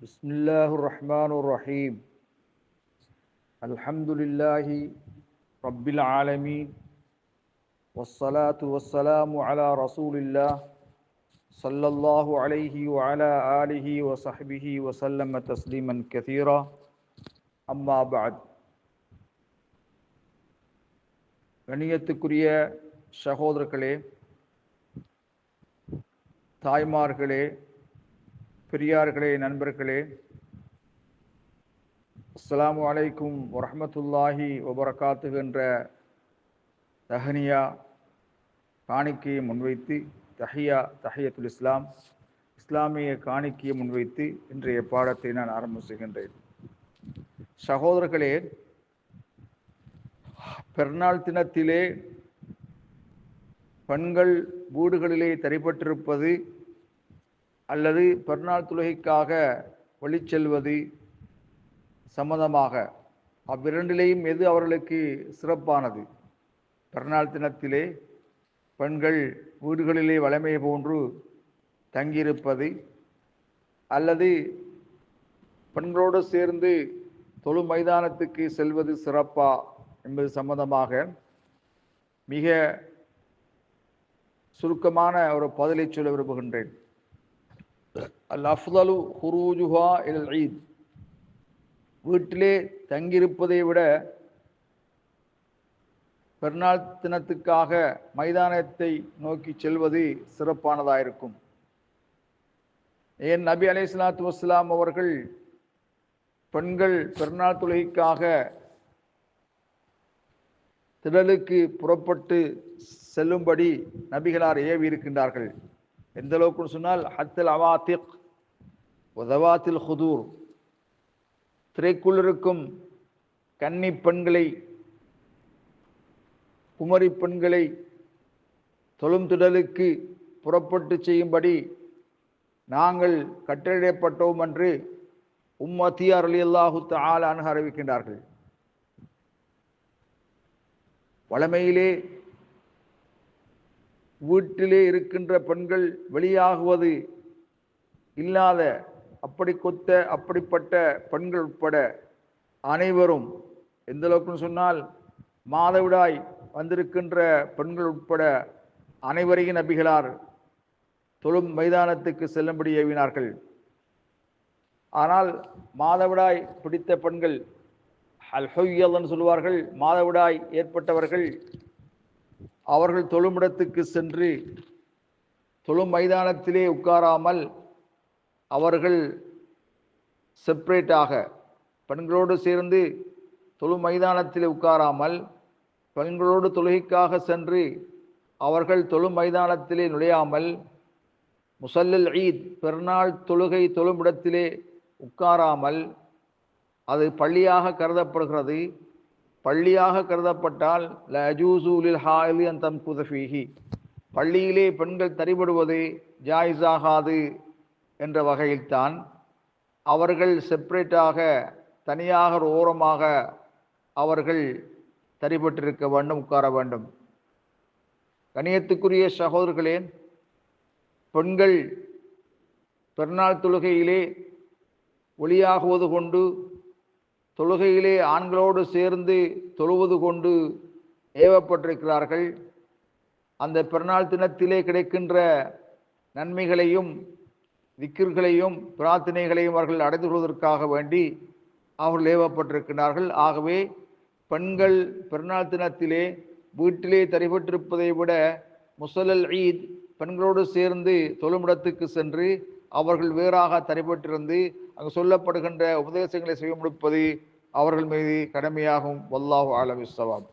بسم الله الرحمن الرحيم الحمد لله رب العالمين والصلاة والسلام على رسول الله صلى الله عليه وعلى آله وصحبه وسلم تسليما كثيرا أما بعد கணியத்துக்குரிய சகோதரர்களே தாய்மார்களே பெரியார்களே நண்பர்களே. அஸ்லாம் அலைக்கும் வரமத்துல்லாஹி வபரகாத்து என்ற தஹனியா காணிக்கையை முன்வைத்து தஹியா தஹியத்துல் இஸ்லாம் இஸ்லாமிய காணிக்கையை முன்வைத்து இன்றைய பாடத்தை நான் ஆரம்பம் செய்கின்றேன். சகோதரர்களே பெருநாள் தினத்திலே பெண்கள் வீடுகளிலே தரிப்பட்டிருப்பது அல்லது பெருநாள் தொழுகைக்காக வழிச்செல்வது சம்மதமாக அவ்விரண்டிலேயும் எது அவர்களுக்கு சிறப்பானது? பெருநாள் தினத்திலே பெண்கள் வீடுகளிலே வளமை போன்று தங்கியிருப்பது அல்லது பெண்களோடு சேர்ந்து தொழு மைதானத்துக்கு செல்வது சிறப்பா என்பது சம்பந்தமாக மிக சுருக்கமான ஒரு பதிலை சொல்ல விரும்புகின்றேன். அல் அஃதலு ஹுரூஜுஹா இல் ஈத் வீட்டிலே தங்கியிருப்பதை விட பெருநாள் தினத்துக்காக மைதானத்தை நோக்கி செல்வது சிறப்பானதாயிருக்கும் ஏன் நபி அலை சலாத்து வஸ்லாம் அவர்கள் பெண்கள் பெருநாள் தொழுகைக்காக திடலுக்கு புறப்பட்டு செல்லும்படி நபிகளார் ஏவி இருக்கின்றார்கள் எந்த அளவுக்குன்னு சொன்னால் ஹத்தல் அவாத்திக் உதவாத்தில் ஹுதூர். திரைக்குள் இருக்கும் கன்னி பெண்களை குமரி பெண்களை தொழும் திடலுக்கு புறப்பட்டு செய்யும்படி நாங்கள் கட்டளையிடப்பட்டோம் என்று உம்மத்தியார் அலி அல்லாஹு ஆளான அறிவிக்கின்றார்கள். வளமையிலே வீட்டிலே இருக்கின்ற பெண்கள் வெளியாகுவது இல்லாத அப்படி கொத்த அப்படிப்பட்ட பெண்கள் உட்பட அனைவரும் எந்த அளவுக்குன்னு சொன்னால் மாதவிடாய் வந்திருக்கின்ற பெண்கள் உட்பட அனைவரையும் நபிகளார் தொழும் மைதானத்துக்கு செல்லும்படி ஏவினார்கள். ஆனால் மாதவிடாய் பிடித்த பெண்கள் அல்ஹொய்யல்னு சொல்லுவார்கள். மாதவிடாய் ஏற்பட்டவர்கள் அவர்கள் தொழுமிடத்துக்கு சென்று தொழும் மைதானத்திலே உட்காராமல் அவர்கள் செப்பரேட்டாக பெண்களோடு சேர்ந்து தொழு மைதானத்தில் உட்காராமல் பெண்களோடு தொழுகைக்காக சென்று அவர்கள் தொழு மைதானத்திலே நுழையாமல் முசல்லல் ஈத் பெருநாள் தொழுகை தொழுமிடத்திலே உட்காராமல் அது பள்ளியாக கருதப்படுகிறது. பள்ளியாக கருதப்பட்டால் லஜூசூலில் ஹாயிலி அந்தம் குதஃபீஹி பள்ளியிலே பெண்கள் தரிபடுவது ஜாயிஸாகாது என்ற வகையில்தான் அவர்கள் செப்பரேட்டாக தனியாக ஒரு ஓரமாக அவர்கள் தரிபட்டிருக்க வேண்டும் உட்கார வேண்டும். கணியத்துக்குரிய சகோதரர்களே பெண்கள் பெருநாள் தொழுகையிலே ஒளியாகுவது கொண்டு தொழுகையிலே ஆண்களோடு சேர்ந்து தொழுவது கொண்டு ஏவப்பட்டிருக்கிறார்கள். அந்த பிறநாள் தினத்திலே கிடைக்கின்ற நன்மைகளையும் விக்கிர்களையும் பிரார்த்தனைகளையும் அவர்கள் அடைந்து கொள்வதற்காக வேண்டி அவர்கள் ஏவப்பட்டிருக்கிறார்கள். ஆகவே பெண்கள் பிறநாள் தினத்திலே வீட்டிலே தரிபட்டிருப்பதை விட முசலல் ஈத் பெண்களோடு சேர்ந்து தொழுமிடத்துக்கு சென்று அவர்கள் வேறாக தரிபட்டிருந்து அங்கு சொல்லப்படுகின்ற உபதேசங்களை செய்ய முடிப்பது அவர்கள் மீது கடமையாகும். வல்லாஹு ஆலமிஸ்வாப்